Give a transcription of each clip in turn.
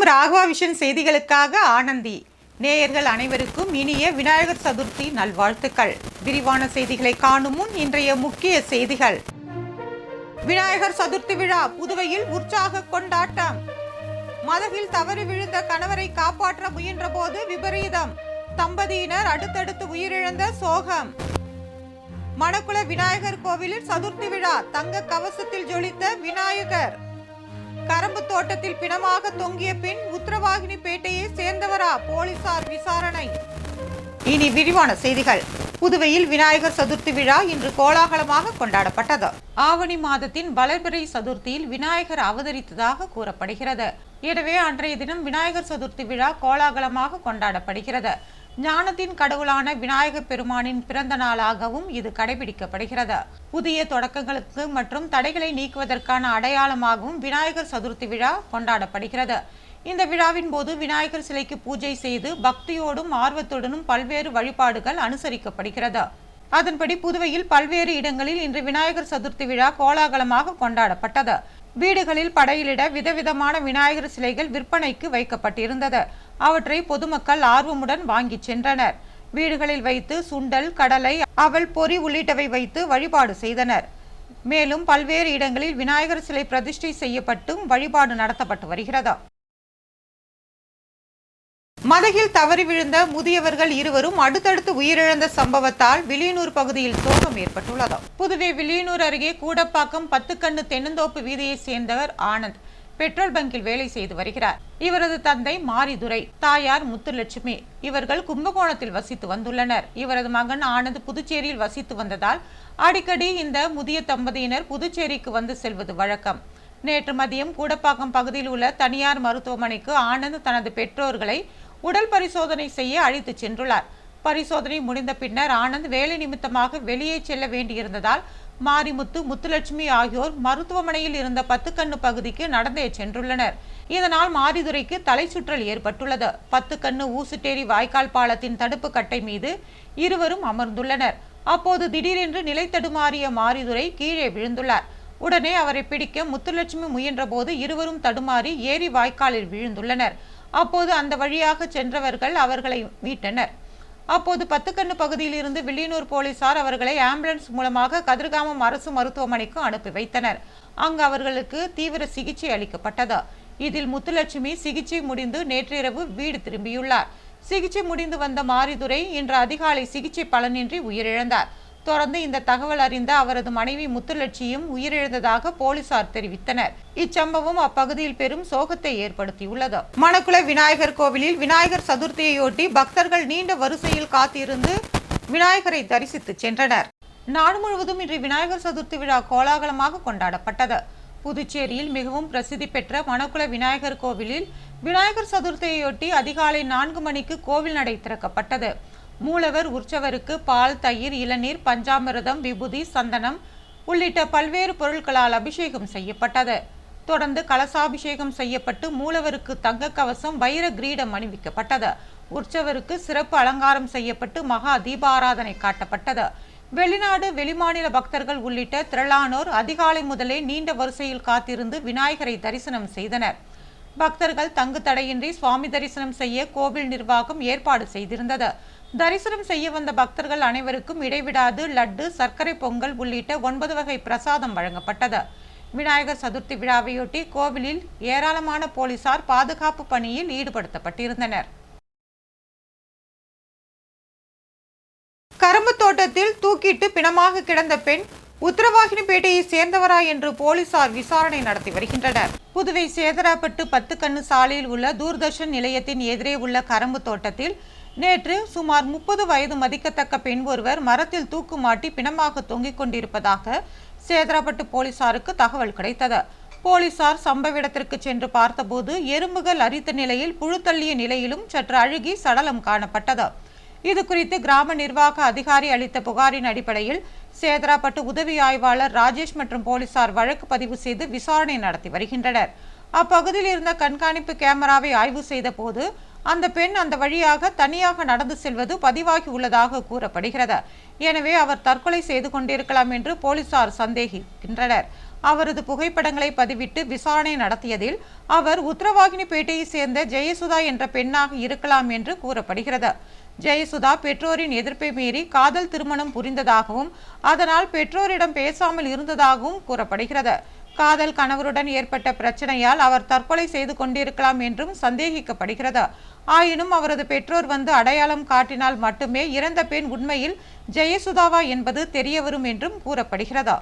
மற்றும் ராகவா விஷன் செய்திகளுக்காக ஆனந்தி. நேயர்கள் அனைவருக்கும் இனிய விநாயகர் சதுர்த்தி நல்வாழ்த்துக்கள். விரிவான செய்திகளை காணும் முன் இன்றைய முக்கிய செய்திகள். விநாயகர் சதுர்த்தி விழா புதுவையில் உற்சாக கொண்டாட்டம். மதகில் தவறி விழுந்த கணவரை காப்பாற்ற முயன்ற போது விபரீதம். தம்பதியினர் அடுத்தடுத்து உயிரிழந்த சோகம். மணக்குள விநாயகர் கோவிலில் சதுர்த்தி விழா தங்க கவசத்தில் ஜொலித்த விநாயகர். கரம்பு தோட்டத்தில் பிணமாக தொங்கிய பின் உத்தரவாகினி பேட்டையை சேர்ந்தவரா போலீசார் விசாரணை. இனி விரிவான செய்திகள். புதுவையில் விநாயகர் சதுர்த்தி விழா இன்று கோலாகலமாக கொண்டாடப்பட்டது. ஆவணி மாதத்தின் வளர்பிறை சதுர்த்தியில் விநாயகர் அவதரித்ததாக கூறப்படுகிறது. எனவே அன்றைய தினம் விநாயகர் சதுர்த்தி விழா கோலாகலமாக கொண்டாடப்படுகிறது. ஞானத்தின் கடவுளான விநாயக பெருமானின் பிறந்த நாளாகவும் இது கடைபிடிக்கப்படுகிறது. புதிய தொடக்கங்களுக்கு மற்றும் தடைகளை நீக்குவதற்கான அடையாளமாகவும் விநாயகர் சதுர்த்தி விழா கொண்டாடப்படுகிறது. இந்த விழாவின் போது விநாயகர் சிலைக்கு பூஜை செய்து பக்தியோடும் ஆர்வத்துடனும் பல்வேறு வழிபாடுகள் அனுசரிக்கப்படுகிறது. அதன்படி புதுவையில் பல்வேறு இடங்களில் இன்று விநாயகர் சதுர்த்தி விழா கோலாகலமாக கொண்டாடப்பட்டது. வீடுகளில் படையிலிட விதவிதமான விநாயகர் சிலைகள் விற்பனைக்கு வைக்கப்பட்டிருந்தது. அவற்றை பொதுமக்கள் ஆர்வமுடன் வாங்கி சென்றனர். வீடுகளில் வைத்து சுண்டல் கடலை அவள் பொறி உள்ளிட்டவை வைத்து வழிபாடு செய்தனர். மேலும் பல்வேறு இடங்களில் விநாயகர் சிலை பிரதிஷ்டை செய்யப்பட்டும் வழிபாடு நடத்தப்பட்டு வருகிறது. மதகில் தவறி விழுந்த முதியவர்கள் இருவரும் அடுத்தடுத்து உயிரிழந்த சம்பவத்தால் விலியனூர் பகுதியில் சோகம் ஏற்பட்டுள்ளது. புதுவை விலியனூர் அருகே கூடப்பாக்கம் பத்துக்கண்ணு தென்னந்தோப்பு வீதியைச் சேர்ந்தவர் ஆனந்த். பெட்ரோல் பங்கில் வேலை செய்து வருகிறார். இவரது தந்தை மாரிதுரை தாயார் முத்துலட்சுமி இவர்கள் கும்பகோணத்தில் வசித்து வந்துள்ளனர். இவரது மகன் ஆனந்த் புதுச்சேரியில் வசித்து வந்ததால் அடிக்கடி இந்த முதிய தம்பதியினர் புதுச்சேரிக்கு வந்து செல்வது வழக்கம். நேற்று மதியம் கூடப்பாக்கம் பகுதியில் உள்ள தனியார் மருத்துவமனைக்கு ஆனந்த் தனது பெற்றோர்களை உடல் பரிசோதனை செய்ய அழைத்துச் சென்றுள்ளார். பரிசோதனை முடிந்த பின்னர் ஆனந்த் வேலை நிமித்தமாக வெளியே செல்ல வேண்டியிருந்ததால் மாரிமுத்து முத்துலட்சுமி ஆகியோர் மருத்துவமனையில் இருந்த பத்துக்கண்ணு பகுதிக்கு நடந்தே சென்றுள்ளனர். இதனால் மாரிதுரைக்கு தலை சுற்றல் ஏற்பட்டுள்ளது. பத்துக்கண்ணு ஊசுட்டேரி வாய்க்கால் பாலத்தின் தடுப்பு கட்டை மீது இருவரும் அமர்ந்துள்ளனர். அப்போது திடீரென்று நிலை தடுமாறிய மாரிதுரை கீழே விழுந்துள்ளார். உடனே அவரை பிடிக்க முத்துலட்சுமி முயன்றபோது இருவரும் தடுமாறி ஏரி வாய்க்காலில் விழுந்துள்ளனர். அப்போது அந்த வழியாக சென்றவர்கள் அவர்களை மீட்டனர். அப்போது பத்துக்கண்ணு பகுதியில் இருந்து வில்லியனூர் போலீசார் அவர்களை ஆம்புலன்ஸ் மூலமாக கதிர்காமம் அரசு மருத்துவமனைக்கு அனுப்பி வைத்தனர். அங்கு அவர்களுக்கு தீவிர சிகிச்சை அளிக்கப்பட்டது. இதில் முத்துலட்சுமி சிகிச்சை முடிந்து நேற்றிரவு வீடு திரும்பியுள்ளார். சிகிச்சை முடிந்து வந்த மாரிதுரை இன்று அதிகாலை சிகிச்சை பலனின்றி உயிரிழந்தார். தொடர்ந்து இந்த தகவல் அறிந்த அவரது மனைவி முத்துலட்சியும் உயிரிழந்ததாக போலீசார் தெரிவித்தனர். இச்சம்பவம் அப்பகுதியில் பெரும் சோகத்தை ஏற்படுத்தியுள்ளது. மணக்குள விநாயகர் கோவிலில் விநாயகர் சதுர்த்தியையொட்டி பக்தர்கள் நீண்ட வரிசையில் காத்திருந்து விநாயகரை தரிசித்து சென்றனர். நாடு முழுவதும் இன்று விநாயகர் சதுர்த்தி விழா கோலாகலமாக கொண்டாடப்பட்டது. புதுச்சேரியில் மிகவும் பிரசித்தி பெற்ற மணக்குள விநாயகர் கோவிலில் விநாயகர் சதுர்த்தியையொட்டி அதிகாலை நான்கு மணிக்கு கோவில் நடை திறக்கப்பட்டது. மூலவர் உற்சவருக்கு பால் தயிர் இளநீர் பஞ்சாமிரதம் விபூதி சந்தனம் உள்ளிட்ட பல்வேறு பொருட்களால் அபிஷேகம் செய்யப்பட்டது. தொடர்ந்து கலசாபிஷேகம் செய்யப்பட்டு மூலவருக்கு தங்க கவசம் வைர கிரீடம் அணிவிக்கப்பட்டது. உற்சவருக்கு சிறப்பு அலங்காரம் செய்யப்பட்டு மகா தீபாராதனை காட்டப்பட்டது. வெளிநாடு வெளிமாநில பக்தர்கள் உள்ளிட்ட திரளானோர் அதிகாலை முதலே நீண்ட வரிசையில் காத்திருந்து விநாயகரை தரிசனம் செய்தனர். பக்தர்கள் தங்கு தடையின்றி சுவாமி தரிசனம் செய்ய கோவில் நிர்வாகம் ஏற்பாடு செய்திருந்தது. தரிசனம் செய்ய வந்த பக்தர்கள் அனைவருக்கும் இடைவிடாது லட்டு சர்க்கரை பொங்கல் உள்ளிட்ட ஒன்பது வகை பிரசாதம் வழங்கப்பட்டது. விநாயகர் சதுர்த்தி விழாவையொட்டி கோவிலில் ஏராளமான போலீசார் பாதுகாப்பு பணியில் ஈடுபடுத்தப்பட்டிருந்தனர். கரும்பு தோட்டத்தில் தூக்கிட்டு பிணமாக கிடந்த பெண் உத்தரவாகினிப்பேட்டையை சேர்ந்தவரா என்று போலீசார் விசாரணை நடத்தி வருகின்றனர். புதுவை சேதராப்பட்டு பத்துக்கண்ணு சாலையில் உள்ள தூர்தர்ஷன் நிலையத்தின் எதிரே உள்ள கரும்பு தோட்டத்தில் நேற்று சுமார் முப்பது வயது மதிக்கத்தக்க பெண் ஒருவர் மரத்தில் தூக்கு மாட்டி பிணமாக தொங்கிக் கொண்டிருப்பதாக சேதராப்பட்டு போலீசாருக்கு தகவல் கிடைத்தது. போலீசார் சம்பவ இடத்திற்கு சென்று பார்த்தபோது எறும்புகள் அரித்த நிலையில் புழுத்தள்ளிய நிலையிலும் சற்று அழுகி சடலம் காணப்பட்டது. இது குறித்து கிராம நிர்வாக அதிகாரி அளித்த புகாரின் அடிப்படையில் சேதராப்பட்டு உதவி ஆய்வாளர் ராஜேஷ் மற்றும் போலீசார் வழக்கு பதிவு செய்து விசாரணை நடத்தி வருகின்றனர். அப்பகுதியில் இருந்த கண்காணிப்பு கேமராவை ஆய்வு செய்த போது அந்த பெண் அந்த வழியாக தனியாக நடந்து செல்வது பதிவாகி உள்ளதாக கூறப்படுகிறது. எனவே அவர் தற்கொலை செய்து கொண்டிருக்கலாம் என்று போலீசார் சந்தேகிக்கின்றனர். அவரது புகைப்படங்களை பதிவிட்டு விசாரணை நடத்தியதில் அவர் உத்தரவாகினிப்பேட்டையை சேர்ந்த ஜெயசுதா என்ற பெண்ணாக இருக்கலாம் என்று கூறப்படுகிறது. ஜெயசுதா பெற்றோரின் எதிர்ப்பை மீறி காதல் திருமணம் புரிந்ததாகவும் அதனால் பெற்றோரிடம் பேசாமல் இருந்ததாகவும் கூறப்படுகிறது. காதல் கணவருடன் ஏற்பட்ட பிரச்சனையால் அவர் தற்கொலை செய்து கொண்டிருக்கலாம் என்றும் சந்தேகிக்கப்படுகிறது. ஆயினும் அவரது பெற்றோர் வந்து அடையாளம் காட்டினால் மட்டுமே இறந்த பெண் உண்மையில் ஜெயசுதாவா என்பது தெரியவரும் என்றும் கூறப்படுகிறது.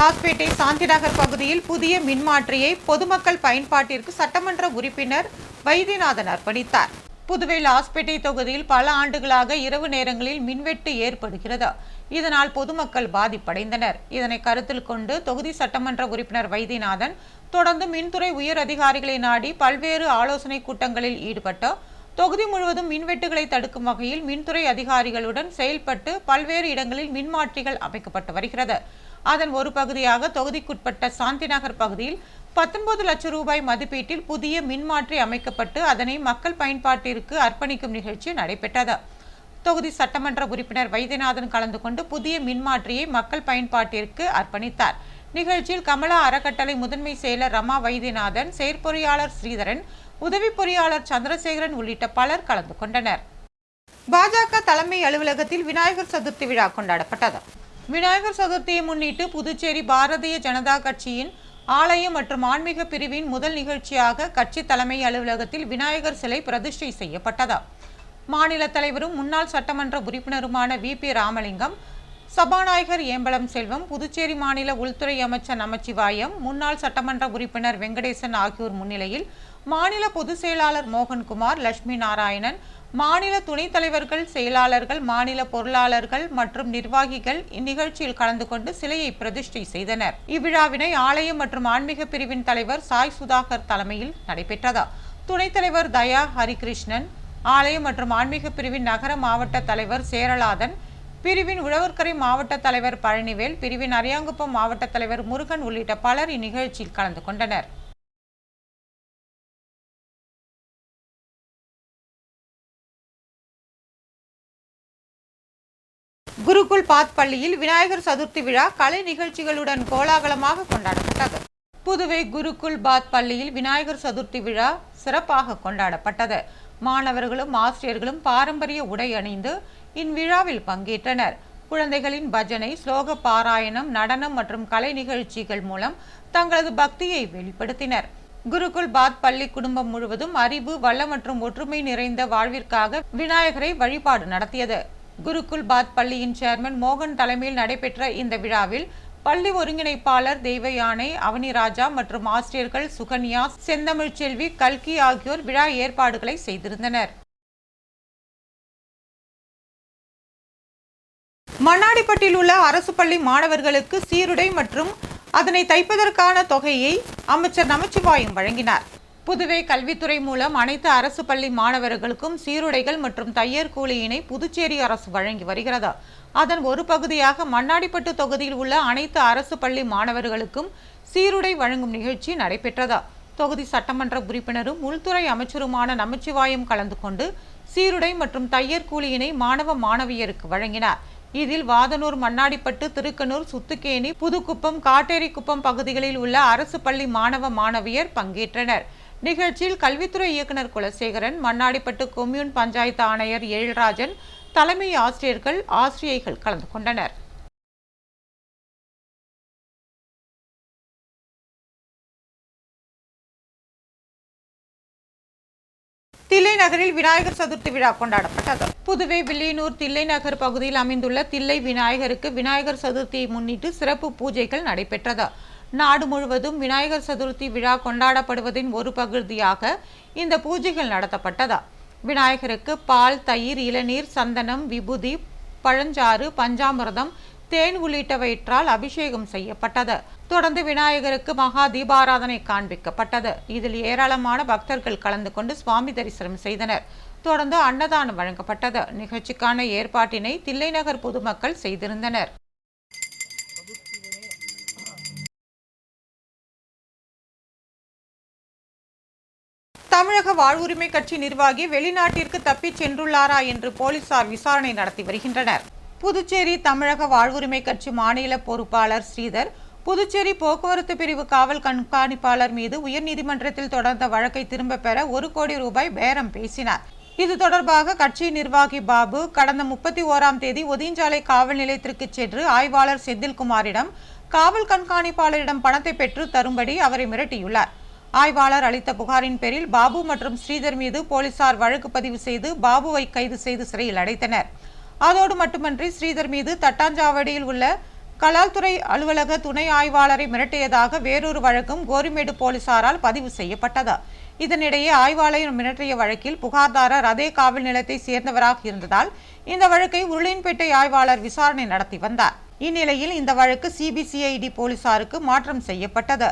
லாஸ்பேட்டை சாந்திநகர் பகுதியில் புதிய மின்மாற்றியை பொதுமக்கள் பயன்பாட்டிற்கு சட்டமன்ற உறுப்பினர் வைத்தியநாதன் அர்ப்பணித்தார். புதுவை லாஸ்பேட்டை தொகுதியில் பல ஆண்டுகளாக இரவு நேரங்களில் மின்வெட்டு ஏற்படுகிறது. இதனால் பொதுமக்கள் பாதிப்படைந்தனர். இதனை கருத்தில் கொண்டு தொகுதி சட்டமன்ற உறுப்பினர் வைத்தியநாதன் தொடர்ந்து மின்துறை உயர் அதிகாரிகளை நாடி பல்வேறு ஆலோசனை கூட்டங்களில் ஈடுபட்டு தொகுதி முழுவதும் மின்வெட்டுகளை தடுக்கும் வகையில் மின்துறை அதிகாரிகளுடன் செயல்பட்டு பல்வேறு இடங்களில் மின்மாற்றிகள் அமைக்கப்பட்டு வருகிறது. அதன் ஒரு பகுதியாக தொகுதிக்குட்பட்ட சாந்திநகர் பகுதியில் பத்தொன்பது லட்சம் ரூபாய் மதிப்பீட்டில் புதிய மின்மாற்றி அமைக்கப்பட்டு அதனை மக்கள் பயன்பாட்டிற்கு அர்ப்பணிக்கும் நிகழ்ச்சி நடைபெற்றது. தொகுதி சட்டமன்ற உறுப்பினர் வைத்தியநாதன் கலந்து கொண்டு புதிய மின்மாற்றியை மக்கள் பயன்பாட்டிற்கு அர்ப்பணித்தார். நிகழ்ச்சியில் கமலா அறக்கட்டளை முதன்மை செயலர் ரமா வைத்தியநாதன் செயற்பொறியாளர் ஸ்ரீதரன் உதவி பொறியாளர் சந்திரசேகரன் உள்ளிட்ட பலர் கலந்து கொண்டனர். பாஜக தலைமை அலுவலகத்தில் விநாயகர் சதுர்த்தி விழா கொண்டாடப்பட்டது. விநாயகர் சதுர்த்தியை முன்னிட்டு புதுச்சேரி பாரதிய ஜனதா கட்சியின் ஆலயம் மற்றும் ஆன்மீக பிரிவின் முதல் நிகழ்ச்சியாக கட்சி தலைமை அலுவலகத்தில் விநாயகர் சிலை பிரதிஷ்டை செய்யப்பட்டதா. மாநில தலைவரும் முன்னாள் சட்டமன்ற உறுப்பினருமான வி. பி. ராமலிங்கம் சபாநாயகர் ஏம்பலம் செல்வம் புதுச்சேரி மாநில உள்துறை அமைச்சர் நமச்சிவாயம் முன்னாள் சட்டமன்ற உறுப்பினர் வெங்கடேசன் ஆகியோர் முன்னிலையில் மாநில பொதுச் செயலாளர் மோகன்குமார் லட்சுமி நாராயணன் மாநில துணைத் தலைவர்கள் செயலாளர்கள் மாநில பொருளாளர்கள் மற்றும் நிர்வாகிகள் இந்நிகழ்ச்சியில் கலந்து கொண்டு சிலையை பிரதிஷ்டை செய்தனர். இவ்விழாவினை ஆலயம் மற்றும் ஆன்மீக பிரிவின் தலைவர் சாய் சுதாகர் தலைமையில் நடைபெற்றது. துணைத் தலைவர் தயா ஹரிகிருஷ்ணன் ஆலயம் மற்றும் ஆன்மீக பிரிவின் நகர மாவட்ட தலைவர் சேரலாதன் பிரிவின் உழவர்கரை மாவட்ட தலைவர் பழனிவேல் பிரிவின் அரியாங்குப்பம் மாவட்ட தலைவர் முருகன் உள்ளிட்ட பலர் இந்நிகழ்ச்சியில் கலந்து கொண்டனர். குருகுல் பாத் பள்ளியில் விநாயகர் சதுர்த்தி விழா கலை நிகழ்ச்சிகளுடன் கோலாகலமாக கொண்டாடப்பட்டது. புதுவை குருகுல் பாத் பள்ளியில் விநாயகர் சதுர்த்தி விழா சிறப்பாக கொண்டாடப்பட்டது. மாணவர்களும் ஆசிரியர்களும் பாரம்பரிய உடை அணிந்து இவ்விழாவில் பங்கேற்றனர். குழந்தைகளின் பஜனை ஸ்லோக பாராயணம் நடனம் மற்றும் கலை நிகழ்ச்சிகள் மூலம் தங்களது பக்தியை வெளிப்படுத்தினர். குருகுல் பாத் பள்ளி குடும்பம் முழுவதும் அறிவு வளம் மற்றும் ஒற்றுமை நிறைந்த வாழ்விற்காக விநாயகரை வழிபாடு நடத்தியது. குருகுல் பாத் பள்ளியின் சேர்மன் மோகன் தலைமையில் நடைபெற்ற இந்த விழாவில் பள்ளி ஒருங்கிணைப்பாளர் தெய்வயானை அவனிராஜா மற்றும் ஆசிரியர்கள் சுகன்யா செந்தமிழ்ச்செல்வி கல்கி ஆகியோர் விழா ஏற்பாடுகளை செய்திருந்தனர். மண்ணாடிப்பட்டில் உள்ள அரசு பள்ளி மாணவர்களுக்கு சீருடை மற்றும் அதனை தைப்பதற்கான தொகையை அமைச்சர் நமச்சிவாயம் வழங்கினார். புதுவை கல்வித்துறை மூலம் அனைத்து அரசு பள்ளி மாணவர்களுக்கும் சீருடைகள் மற்றும் தையர் கூலியினை புதுச்சேரி அரசு வழங்கி வருகிறது. அதன் ஒரு பகுதியாக மண்ணாடிப்பட்டு தொகுதியில் உள்ள அனைத்து அரசு பள்ளி மாணவர்களுக்கும் சீருடை வழங்கும் நிகழ்ச்சி நடைபெற்றதா? தொகுதி சட்டமன்ற உறுப்பினரும் உள்துறை அமைச்சருமான நமச்சிவாயம் கலந்து கொண்டு சீருடை மற்றும் தையர் கூலியினை மாணவ மாணவியருக்கு வழங்கினார். இதில் வாதனூர் மண்ணாடிப்பட்டு திருக்கனூர் சுத்துக்கேணி புதுக்குப்பம் காட்டேரிக்குப்பம் பகுதிகளில் உள்ள அரசு பள்ளி மாணவ மாணவியர் பங்கேற்றனர். நிகழ்ச்சியில் கல்வித்துறை இயக்குனர் குலசேகரன் மண்ணாடிப்பட்டு கொம்யூன் பஞ்சாயத்து ஆணையர் எழில்ராஜன் தலைமை ஆசிரியர்கள் ஆசிரியைகள் கலந்து கொண்டனர். தில்லை நகரில் விநாயகர் சதுர்த்தி விழா கொண்டாடப்பட்டது. புதுவை வில்லியனூர் தில்லை நகர் பகுதியில் அமைந்துள்ள தில்லை விநாயகருக்கு விநாயகர் சதுர்த்தியை முன்னிட்டு சிறப்பு பூஜைகள் நடைபெற்றது. நாடு முழுவதும் விநாயகர் சதுர்த்தி விழா கொண்டாடப்படுவதின் ஒரு பகுதியாக இந்த பூஜைகள் நடத்தப்பட்டதா. விநாயகருக்கு பால் தயிர் இளநீர் சந்தனம் விபூதி பழஞ்சாறு பஞ்சாமிர்தம் தேன் உள்ளிட்டவற்றால் அபிஷேகம் செய்யப்பட்டது. தொடர்ந்து விநாயகருக்கு மகா தீபாராதனை காண்பிக்கப்பட்டது. இதில் ஏராளமான பக்தர்கள் கலந்து கொண்டு சுவாமி தரிசனம் செய்தனர். தொடர்ந்து அன்னதானம் வழங்கப்பட்டது. நிகழ்ச்சிக்கான ஏற்பாட்டினை தில்லைநகர் பொதுமக்கள் செய்திருந்தனர். தமிழக வாழ்வுரிமை கட்சி நிர்வாகி வெளிநாட்டிற்கு தப்பிச் சென்றுள்ளாரா என்று போலீசார் விசாரணை நடத்தி வருகின்றனர். புதுச்சேரி தமிழக வாழ்வுரிமை கட்சி மாநில பொறுப்பாளர் ஸ்ரீதர் புதுச்சேரி போக்குவரத்து பிரிவு காவல் கண்காணிப்பாளர் மீது உயர்நீதிமன்றத்தில் தொடர்ந்த வழக்கை திரும்பப் பெற ஒரு கோடி ரூபாய் பேரம் பேசினார். இது தொடர்பாக கட்சி நிர்வாகி பாபு கடந்த முப்பத்தி ஓராம் தேதி ஒதியஞ்சாலை காவல் நிலையத்திற்கு சென்று ஆய்வாளர் செந்தில்குமாரிடம் காவல் கண்காணிப்பாளரிடம் பணத்தை பெற்று தரும்படி அவரை மிரட்டியுள்ளார். ஆய்வாளர் அளித்த புகாரின் பேரில் பாபு மற்றும் ஸ்ரீதர் மீது போலீசார் வழக்கு பதிவு செய்து பாபுவை கைது செய்து சிறையில் அடைத்தனர். அதோடு மட்டுமன்றி ஸ்ரீதர் மீது தட்டாஞ்சாவடியில் உள்ள கலால்துறை அலுவலக துணை ஆய்வாளரை மிரட்டியதாக வேறொரு வழக்கும் கோரிமேடு போலீசாரால் பதிவு செய்யப்பட்டது. இதனிடையே ஆய்வாளர் மிரட்டிய வழக்கில் புகார்தாரர் அதே காவல் நிலையத்தை சேர்ந்தவராக இருந்ததால் இந்த வழக்கை உருளையன்பேட்டை ஆய்வாளர் விசாரணை நடத்தி வந்தார். இந்நிலையில் இந்த வழக்கு சிபிசிஐடி போலீசாருக்கு மாற்றம் செய்யப்பட்டது.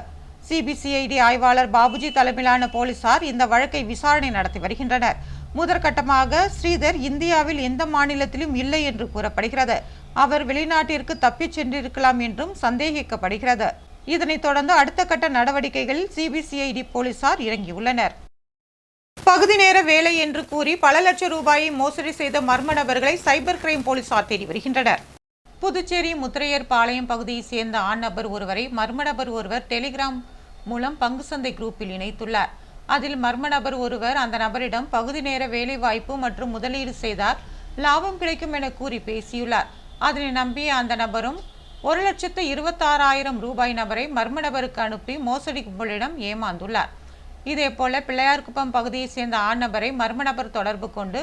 சிபிசிஐடி ஆய்வாளர் பாபுஜி தலைமையிலான போலீசார் இந்த வழக்கை விசாரணை நடத்தி வருகின்றனர். முதற்கட்டமாக ஸ்ரீதர் இந்தியாவில் எந்த மாநிலத்திலும் இல்லை என்று கூறப்படுகிறது. அவர் வெளிநாட்டிற்கு தப்பிச் சென்றிருக்கலாம் என்றும் சந்தேகிக்கப்படுகிறது. இதனைத் தொடர்ந்து அடுத்த கட்ட நடவடிக்கைகளில் சிபிசிஐடி போலீசார் இறங்கியுள்ளனர். பகுதி நேர வேலை என்று கூறி பல லட்சம் ரூபாயை மோசடி செய்த மர்ம நபர்களை சைபர் கிரைம் போலீசார் தேடி வருகின்றனர். புதுச்சேரி முத்திரையர் பாளையம் பகுதியைச் சேர்ந்த ஆண் நபர் ஒருவரை மர்ம நபர் ஒருவர் டெலிகிராம் மூலம் பங்கு சந்தை குரூப்பில் இணைத்துள்ளார். அதில் மர்ம நபர் ஒருவர் அந்த நபரிடம் பகுதி நேர வேலை வாய்ப்பு மற்றும் முதலீடு செய்தால் லாபம் கிடைக்கும் என கூறி பேசியுள்ளார். அதனை நம்பிய அந்த நபரும் ஒரு லட்சத்து இருபத்தாறாயிரம் ரூபாய் நபரை மர்ம நபருக்கு அனுப்பி மோசடி கும்பலிடம் ஏமாந்துள்ளார். இதேபோல பிள்ளையார்குப்பம் பகுதியைச் சேர்ந்த ஆண் நபரை மர்ம நபர் தொடர்பு கொண்டு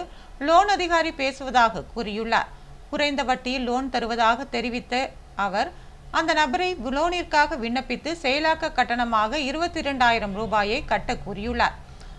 லோன் அதிகாரி பேசுவதாக கூறியுள்ளார். குறைந்த வட்டியில் லோன் தருவதாக தெரிவித்த அவர் அந்த நபரை லோனிற்காக விண்ணப்பித்து செயலாக்க கட்டணமாக இருபத்தி இரண்டாயிரம் ரூபாயை கட்ட கூறியுள்ளார்.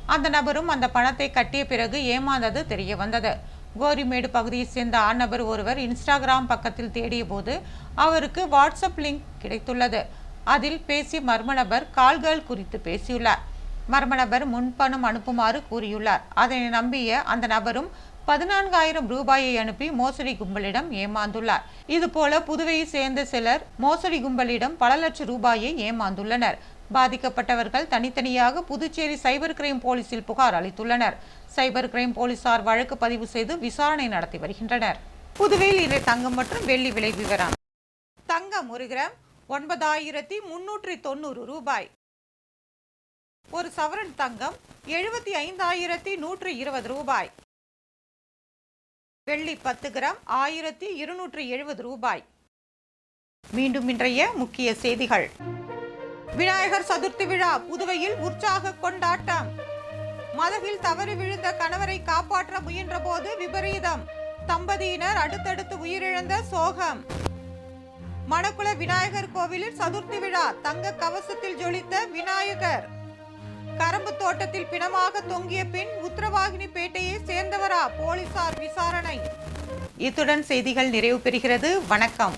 அந்த நபரும் அந்த பணத்தை கட்டிய பிறகு ஏமாந்தது தெரிய வந்தது கோரிமேடு பகுதியைச் சேர்ந்த ஆண் ஒருவர் இன்ஸ்டாகிராம் பக்கத்தில் தேடிய போது அவருக்கு வாட்ஸ்அப் லிங்க் கிடைத்துள்ளது. அதில் பேசி மர்ம நபர் கால்கள் குறித்து பேசியுள்ளார். மர்ம நபர் முன்பணம் அனுப்புமாறு கூறியுள்ளார். அதனை நம்பிய அந்த நபரும் பதினான்காயிரம் ரூபாயை அனுப்பி மோசடி கும்பலிடம் ஏமாந்துள்ளார். இதுபோல புதுவையை சேர்ந்த சிலர் மோசடி கும்பலிடம் பல லட்சம் ரூபாயை ஏமாந்துள்ளனர். பாதிக்கப்பட்டவர்கள் தனித்தனியாக புதுச்சேரி சைபர் கிரைம் போலீசில் புகார் அளித்துள்ளனர். சைபர் கிரைம் போலீசார் வழக்கு பதிவு செய்து விசாரணை நடத்தி வருகின்றனர். புதுவையில் இன்று தங்கம் மற்றும் வெள்ளி விலை விவரம். தங்கம் ஒரு கிராம் ஒன்பதாயிரத்தி முன்னூற்றி தொண்ணூறு ரூபாய். ஒரு சவரன் தங்கம் எழுபத்தி ஐந்தாயிரத்தி நூற்றி இருபது ரூபாய். வெள்ளி பத்து கிராம் ஆயிரத்தி இருநூற்றி எழுபது ரூபாய். மீண்டும் இன்றைய முக்கிய செய்திகள். விநாயகர் சதுர்த்தி விழா புதுவையில் உற்சாக கொண்டாட்டம். மதகில் தவறி விழுந்த கணவரை காப்பாற்ற முயன்ற போது விபரீதம். தம்பதியினர் அடுத்தடுத்து உயிரிழந்த சோகம். மணக்குள விநாயகர் கோவிலில் சதுர்த்தி விழா தங்க கவசத்தில் ஜொலித்த விநாயகர். கரும்பு தோட்டத்தில் பிணமாக தொங்கிய பின் உத்தரவாகினி பேட்டையை சேர்ந்தவரா? போலீசார் விசாரணை. இத்துடன் செய்திகள் நிறைவு பெறுகிறது. வணக்கம்.